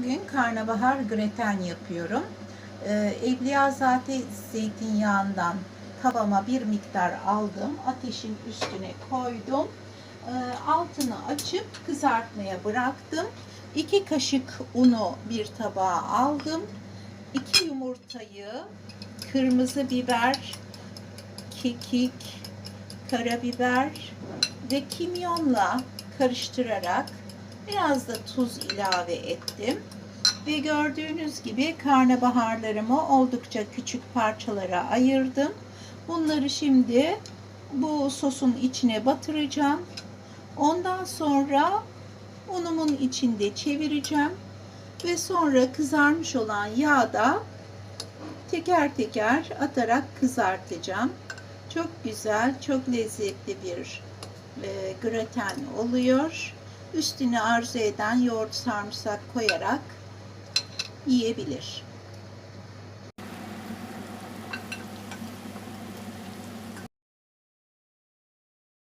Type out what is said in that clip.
Bugün karnabahar greten yapıyorum. Ee, Evliyazade zeytinyağından tavama bir miktar aldım. Ateşin üstüne koydum. Ee, altını açıp kızartmaya bıraktım. 2 kaşık unu bir tabağa aldım. 2 yumurtayı, kırmızı biber, kekik, karabiber ve kimyonla karıştırarak biraz da tuz ilave ettim. Ve gördüğünüz gibi karnabaharlarımı oldukça küçük parçalara ayırdım. Bunları şimdi bu sosun içine batıracağım. Ondan sonra unumun içinde çevireceğim ve sonra kızarmış olan yağda teker teker atarak kızartacağım. Çok güzel, çok lezzetli bir e, graten oluyor. Üstüne arzu eden yoğurt sarımsak koyarak yiyebilir.